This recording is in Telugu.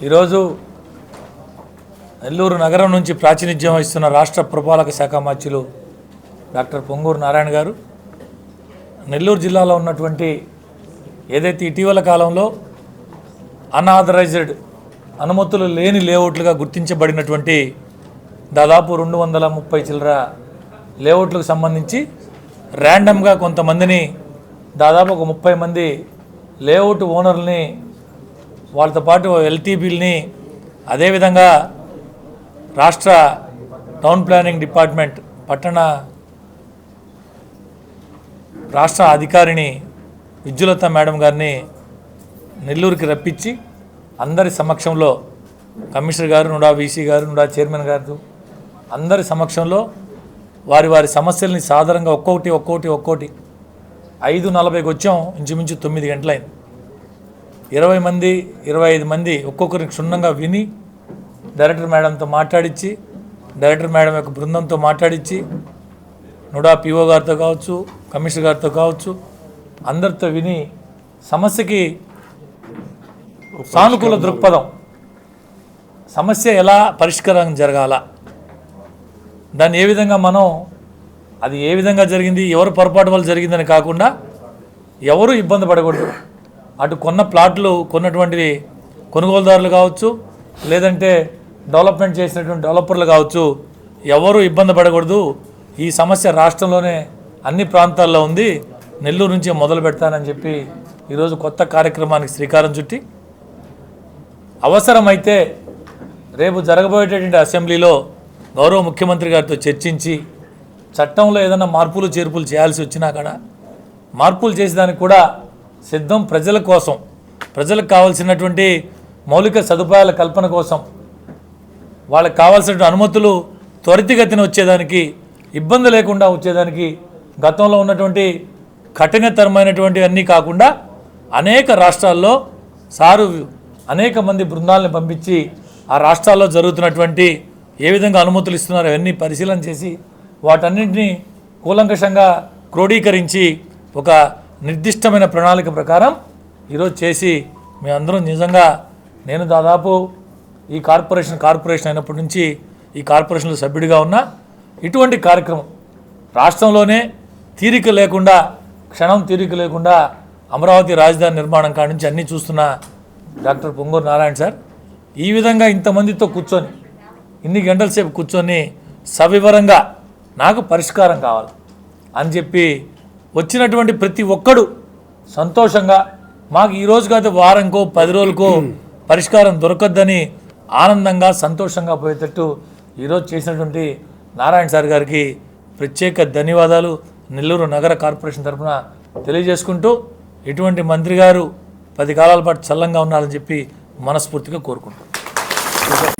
ఈరోజు నెల్లూరు నగరం నుంచి ప్రాతినిధ్యం వహిస్తున్న రాష్ట్ర పురపాలక శాఖ మంత్రులు డాక్టర్ పొంగూరు నారాయణ గారు. నెల్లూరు జిల్లాలో ఉన్నటువంటి ఏదైతే ఇటీవల కాలంలో అన్ఆథరైజ్డ్ అనుమతులు లేని లేఅవుట్లుగా గుర్తించబడినటువంటి దాదాపు రెండు వందల ముప్పై చిల్లర లేఅవుట్లకు సంబంధించి ర్యాండమ్గా కొంతమందిని దాదాపు ఒక ముప్పై మంది లేఅవుట్ ఓనర్ని వాళ్ళతో పాటు ఎల్టీబీల్ని అదేవిధంగా రాష్ట్ర టౌన్ ప్లానింగ్ డిపార్ట్మెంట్ పట్టణ రాష్ట్ర అధికారిని విద్యులత మేడం గారిని నెల్లూరుకి రప్పించి అందరి సమక్షంలో కమిషనర్ గారు నుడా వీసీ గారు నుడా చైర్మన్ గారు అందరి సమక్షంలో వారి వారి సమస్యల్ని సాధారణంగా ఒక్కొక్కటి ఒక్కొక్కటి ఒక్కొక్కటి ఐదు నలభైకి వచ్చాం ఇంచుమించు తొమ్మిది గంటలైంది. ఇరవై మంది ఇరవై ఐదు మంది ఒక్కొక్కరికి క్షుణ్ణంగా విని డైరెక్టర్ మేడంతో మాట్లాడించి డైరెక్టర్ మేడం యొక్క బృందంతో మాట్లాడించి నుడా పిఓ గారితో కావచ్చు కమిషనర్ గారితో కావచ్చు అందరితో విని సమస్యకి సానుకూల దృక్పథం. సమస్య ఎలా పరిష్కారం జరగాల? దాన్ని ఏ విధంగా మనం అది ఏ విధంగా జరిగింది ఎవరు పొరపాటు వల్ల జరిగిందని కాకుండా ఎవరు ఇబ్బంది పడకూడదు. అటు కొన్న ప్లాట్లు కొన్నటువంటి కొనుగోలుదారులు కావచ్చు లేదంటే డెవలప్మెంట్ చేసినటువంటి డెవలపర్లు కావచ్చు ఎవరు ఇబ్బంది పడకూడదు. ఈ సమస్య రాష్ట్రంలోనే అన్ని ప్రాంతాల్లో ఉంది. నెల్లూరు నుంచి మొదలు పెడతానని చెప్పి ఈరోజు కొత్త కార్యక్రమానికి శ్రీకారం చుట్టి అవసరమైతే రేపు జరగబోయేటటువంటి అసెంబ్లీలో గౌరవ ముఖ్యమంత్రి గారితో చర్చించి చట్టంలో ఏదైనా మార్పులు చేర్పులు చేయాల్సి వచ్చినా కూడా మార్పులు చేసేదానికి కూడా సిద్ధం ప్రజల కోసం ప్రజలకు కావాల్సినటువంటి మౌలిక సదుపాయాల కల్పన కోసం. వాళ్ళకి కావాల్సిన అనుమతులు త్వరితగతిన వచ్చేదానికి ఇబ్బంది లేకుండా వచ్చేదానికి గతంలో ఉన్నటువంటి కఠినతరమైనటువంటి అన్నీ కాకుండా అనేక రాష్ట్రాల్లో సారు అనేక మంది బృందాలను పంపించి ఆ రాష్ట్రాల్లో జరుగుతున్నటువంటి ఏ విధంగా అనుమతులు ఇస్తున్నారో అవన్నీ పరిశీలన చేసి వాటన్నింటినీ కూలంకషంగా క్రోడీకరించి ఒక నిర్దిష్టమైన ప్రణాళిక ప్రకారం ఈరోజు చేసి మేమందరం నిజంగా నేను దాదాపు ఈ కార్పొరేషన్ కార్పొరేషన్ అయినప్పటి నుంచి ఈ కార్పొరేషన్లో సభ్యుడిగా ఉన్న ఇటువంటి కార్యక్రమం రాష్ట్రంలోనే తీరిక లేకుండా క్షణం తీరిక లేకుండా అమరావతి రాజధాని నిర్మాణం కాడి నుంచి అన్నీ చూస్తున్న డాక్టర్ పొంగూరు నారాయణ సార్ ఈ విధంగా ఇంతమందితో కూర్చొని ఇన్ని గంటల సేపు కూర్చొని సవివరంగా నాకు పరిష్కారం కావాలి అని చెప్పి వచ్చినటువంటి ప్రతి ఒక్కడు సంతోషంగా మాకు ఈ రోజు కాదు వారంకో పది రోజులకో పరిష్కారం దొరకద్దని ఆనందంగా సంతోషంగా పోయేటట్టు ఈరోజు చేసినటువంటి నారాయణ సార్ గారికి ప్రత్యేక ధన్యవాదాలు. నెల్లూరు నగర కార్పొరేషన్ తరఫున తెలియజేసుకుంటూ ఇటువంటి మంత్రి గారు పది కాలాల పాటు చల్లంగా ఉండాలని చెప్పి మనస్ఫూర్తిగా కోరుకుంటున్నాను